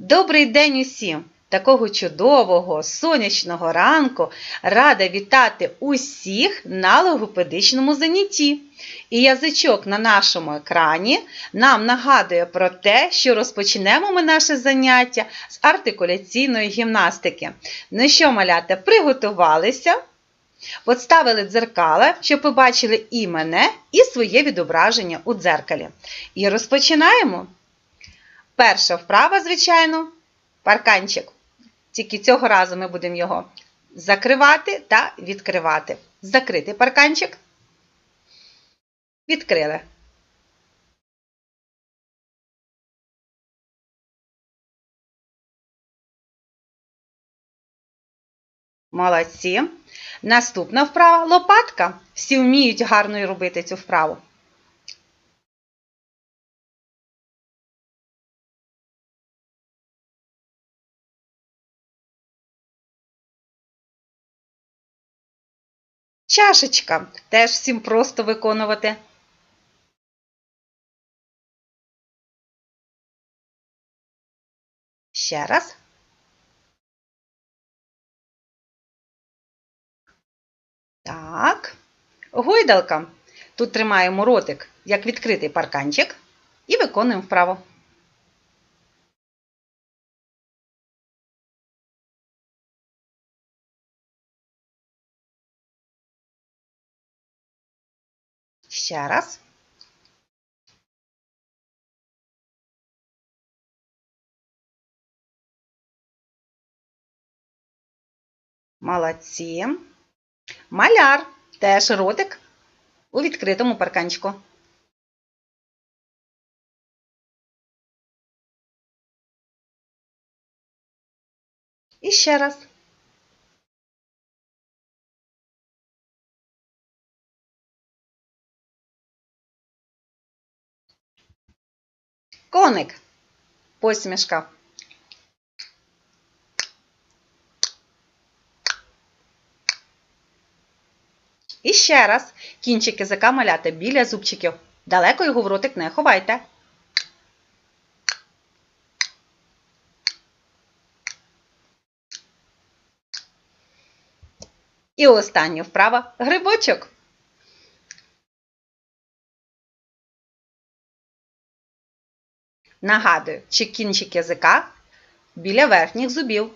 Добрий день усім! Такого чудового сонячного ранку рада вітати усіх на логопедичному занятті. І язичок на нашому екрані нам нагадує про те, що розпочнемо ми наше заняття з артикуляційної гімнастики. Ну що, малята, приготувалися? Поставили дзеркала, щоб побачили і мене, і своє відображення у дзеркалі. І розпочинаємо. Перша вправа, звичайно, парканчик. Тільки цього разу ми будемо його закривати та відкривати. Закритий парканчик. Відкрили. Молодці. Наступна вправа лопатка. Всі вміють гарно робити цю вправу. Чашечка. Теж всім просто виконувати. Ще раз. Так. Гойдалка. Тут тримаємо ротик, як відкритий парканчик, і виконуємо вправо. Ще раз. Молодці. Маляр. Теж ротик у відкритому парканчику. І ще раз. Коник. Посмішка. І ще раз. Кінчик язика маляти біля зубчиків. Далеко його в ротик не ховайте. І остання вправа грибочок. Нагадую, чи кінчик язика біля верхніх зубів.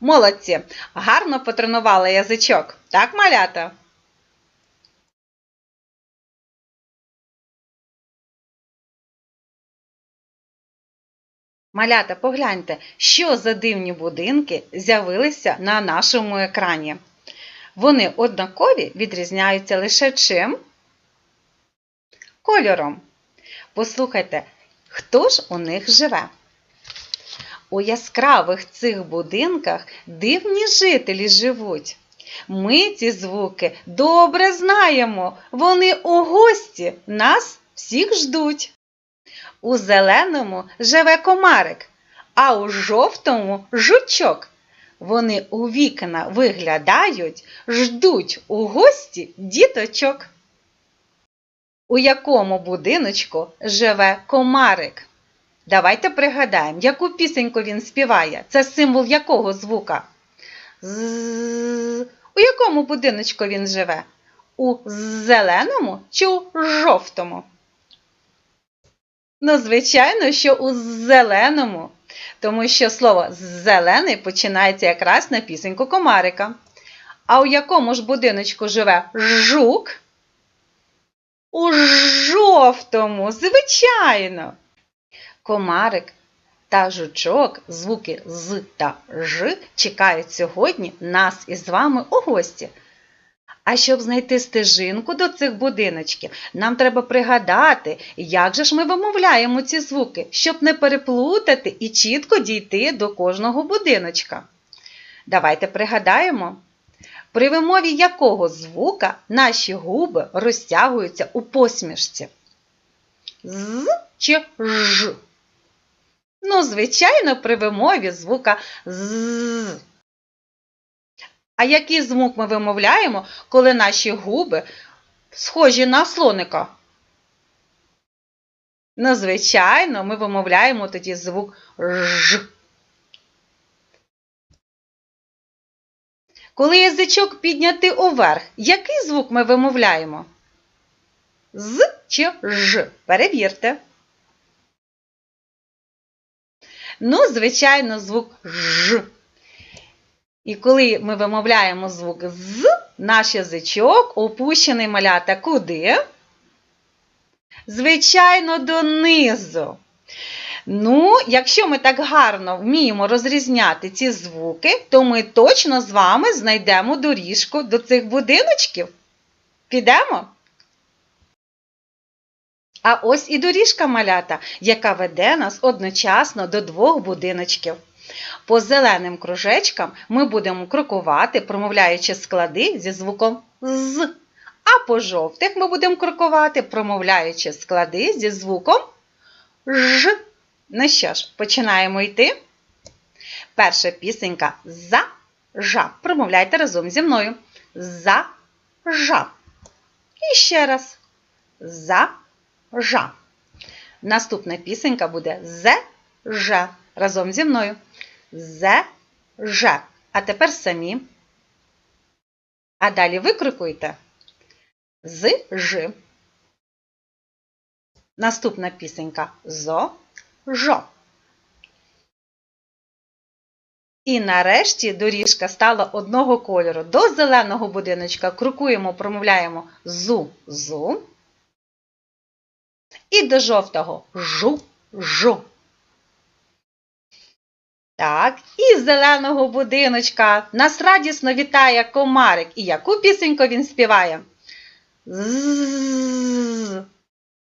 Молодці! Гарно потренували язичок. Так, малята? Малята, погляньте, що за дивні будинки з'явилися на нашому екрані. Вони однакові відрізняються лише чим? Кольором. Послухайте, хто ж у них живе? У яскравих цих будинках дивні жителі живуть. Ми ці звуки добре знаємо. Вони у гості нас всіх ждуть. У зеленому живе комарик, а у жовтому жучок. Вони у вікна виглядають, ждуть у гості діточок. У якому будиночку живе комарик? Давайте пригадаємо, яку пісеньку він співає. Це символ якого звука? У якому будиночку він живе? У зеленому чи у жовтому? Ну, звичайно, що у зеленому, тому що слово зелений починається якраз на пісеньку комарика. А у якому ж будиночку живе жук? У жовтому, звичайно. Комарик та жучок, звуки з та ж, чекають сьогодні нас із вами у гості. А щоб знайти стежинку до цих будиночків, нам треба пригадати, як же ж ми вимовляємо ці звуки, щоб не переплутати і чітко дійти до кожного будиночка. Давайте пригадаємо, при вимові якого звука наші губи розтягуються у посмішці. З чи ж. Ну, звичайно, при вимові звука з. А який звук ми вимовляємо, коли наші губи схожі на слоника? Ну, звичайно, ми вимовляємо тоді звук Ж. Коли язичок піднятий уверх, який звук ми вимовляємо? З чи Ж? Перевірте. Ну, звичайно, звук Ж. І коли ми вимовляємо звук з, наш язичок опущений малята куди? Звичайно, донизу. Ну, якщо ми так гарно вміємо розрізняти ці звуки, то ми точно з вами знайдемо доріжку до цих будиночків. Підемо? А ось і доріжка малята, яка веде нас одночасно до двох будиночків. По зеленим кружечкам ми будемо крокувати, промовляючи склади зі звуком з. А по жовтих ми будемо крокувати, промовляючи склади зі звуком ж. Ну що ж, починаємо йти. Перша пісенька за жа. Промовляйте разом зі мною. За жа. І ще раз. За жа. Наступна пісенька буде зе жа. Разом зі мною. Зе жа. А тепер самі. А далі викрикуйте. З ж. Наступна пісенька зо жо. І нарешті доріжка стала одного кольору. До зеленого будиночка крокуємо, промовляємо зу-зу. І до жовтого жу-жу. Так, і з зеленого будиночка нас радісно вітає комарик. І яку пісеньку він співає? З.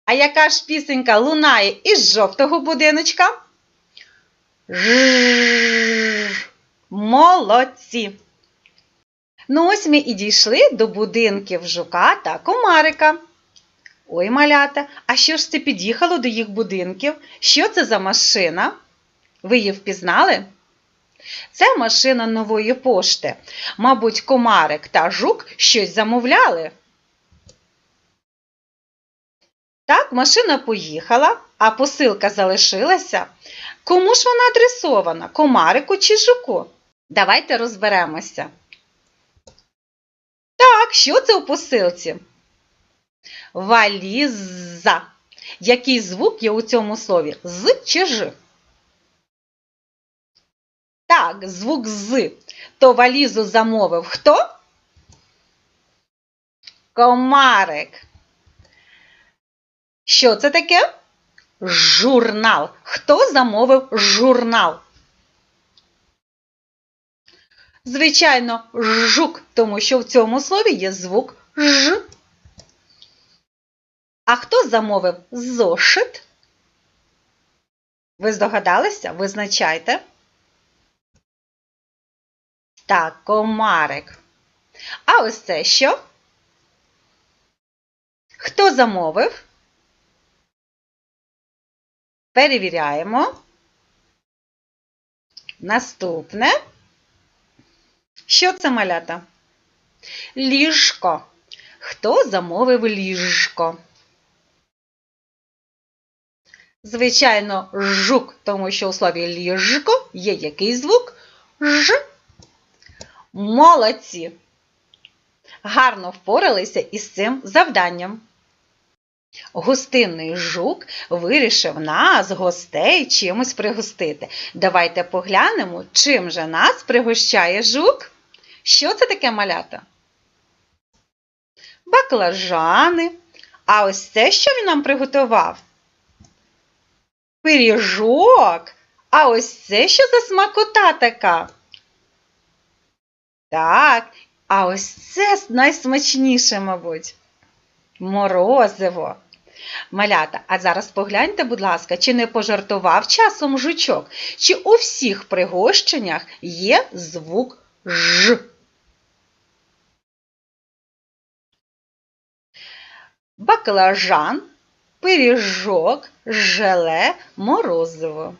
А яка ж пісенька лунає із жовтого будиночка? Молодці! Ну, ось ми і дійшли до будинків жука та комарика. Ой, малята, а що ж це під'їхало до їх будинків? Що це за машина? Ви її впізнали? Це машина нової пошти. Мабуть, комарик та жук щось замовляли. Так, машина поїхала, а посилка залишилася. Кому ж вона адресована? Комарику чи жуку? Давайте розберемося. Так, що це у посилці? Валіза. Який звук є у цьому слові? З чи ж? Звук з. То валізу замовив хто? Комарик. Що це таке? Журнал. Хто замовив журнал? Звичайно, жук, тому що в цьому слові є звук ж. А хто замовив зошит? Ви здогадалися? Визначайте. Так, комарик. А ось це що? Хто замовив? Перевіряємо. Наступне. Що це малята? Ліжко. Хто замовив ліжко? Звичайно, жук, тому що у слові ліжко є який звук? Ж. Молодці! Гарно впоралися із цим завданням. Гостинний жук вирішив нас, гостей, чимось пригостити. Давайте поглянемо, чим же нас пригощає жук. Що це таке малята? Баклажани. А ось це, що він нам приготував? Пиріжок. А ось це що за смакота така? Так, а ось це найсмачніше, мабуть. Морозиво. Малята, а зараз погляньте, будь ласка, чи не пожартував часом жучок, чи у всіх пригощеннях є звук Ж. Баклажан, пиріжок, желе, морозиво.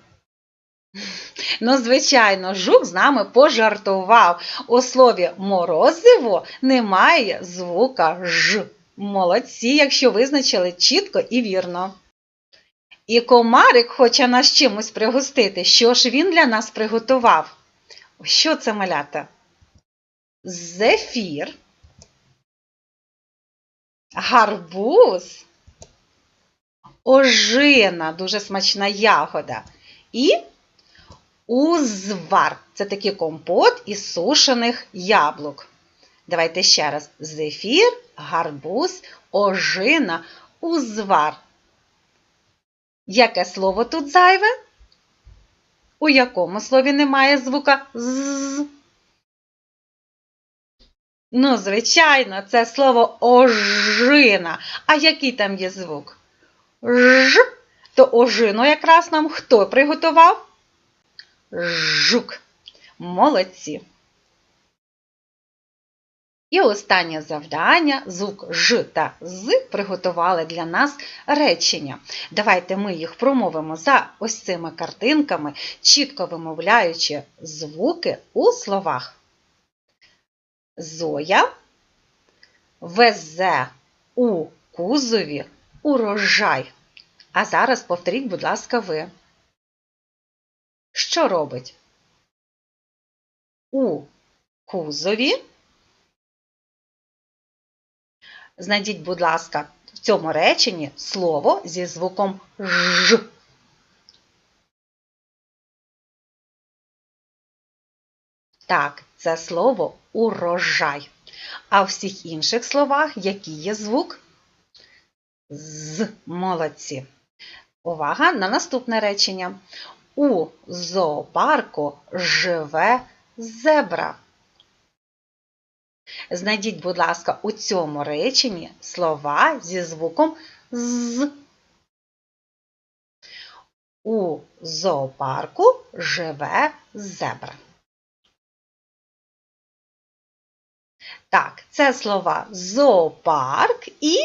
Ну, звичайно, жук з нами пожартував. У слові морозиво немає звука ж. Молодці, якщо визначили чітко і вірно. І комарик хоче нас чимось пригостити. Що ж він для нас приготував? Що це малята? Зефір, гарбуз, ожина, дуже смачна ягода. І узвар. Це такий компот із сушених яблук. Давайте ще раз: зефір, гарбуз, ожина, узвар. Яке слово тут зайве? У якому слові немає звука з? Ну, звичайно, це слово ожина. А який там є звук? Ж. То ожину якраз нам хто приготував? Жук. Молодці. І останнє завдання, звук Ж та З приготували для нас речення. Давайте ми їх промовимо за ось цими картинками, чітко вимовляючи звуки у словах. Зоя везе у кузові урожай. А зараз повторіть, будь ласка, ви. Що робить? У кузові. Знайдіть, будь ласка, в цьому реченні слово зі звуком Ж. Так, це слово урожай. А в всіх інших словах який є звук? З молодці. Увага на наступне речення. У зоопарку живе зебра. Знайдіть, будь ласка, у цьому реченні слова зі звуком з. У зоопарку живе зебра. Так, це слова зоопарк і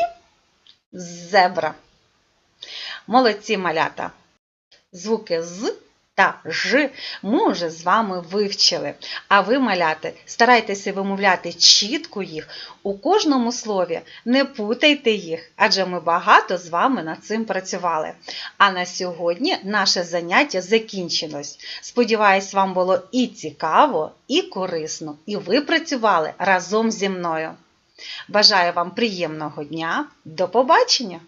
зебра. Молодці малята. Звуки з та ж ми вже з вами вивчили. А ви, маляти, старайтеся вимовляти чітко їх у кожному слові, не путайте їх, адже ми багато з вами над цим працювали. А на сьогодні наше заняття закінчилось. Сподіваюсь, вам було і цікаво, і корисно, і ви працювали разом зі мною. Бажаю вам приємного дня. До побачення!